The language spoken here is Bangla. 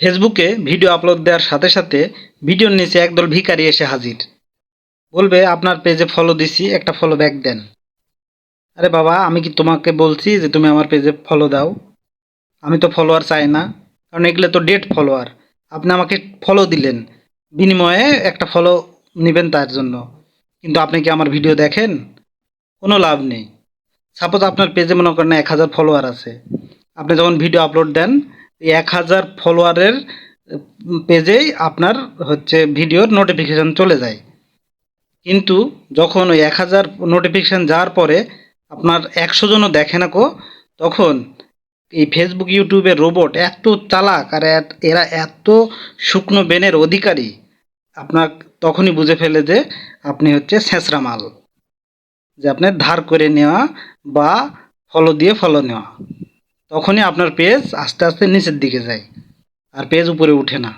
ফেসবুকে ভিডিও আপলোড দেওয়ার সাথে সাথে ভিডিওর নিচে একদল ভিখারি এসে হাজির। বলবে, আপনার পেজে ফলো দিছি, একটা ফলো ব্যাক দেন। আরে বাবা, আমি কি তোমাকে বলছি যে তুমি আমার পেজে ফলো দাও? আমি তো ফলোয়ার চাই না, কারণ এগুলো তো ডেট ফলোয়ার আপনি আমাকে ফলো দিলেন, বিনিময়ে একটা ফলো নেবেন তার জন্য। কিন্তু আপনি কি আমার ভিডিও দেখেন? কোনো লাভ নেই। সাপোজ আপনার পেজে মনে করেন এক হাজার ফলোয়ার আছে। আপনি যখন ভিডিও আপলোড দেন এক হাজার ফলোয়ারের পেজেই আপনার হচ্ছে ভিডিওর নোটিফিকেশান চলে যায়। কিন্তু যখন ওই এক হাজার নোটিফিকেশান যাওয়ার পরে আপনার একশো জনও দেখে না কো, তখন এই ফেসবুক ইউটিউবের রোবট এত চালাক আর এরা এত শুকনো বেনের অধিকারী, আপনার তখনই বুঝে ফেলে যে আপনি হচ্ছে ছেঁচড়া মাল। যে আপনার ধার করে নেওয়া বা ফলো দিয়ে ফলো নেওয়া। তখনই আপনার পেজ আস্তে আস্তে নিচের দিকে যায়। আর পেজ উপরে উঠে না।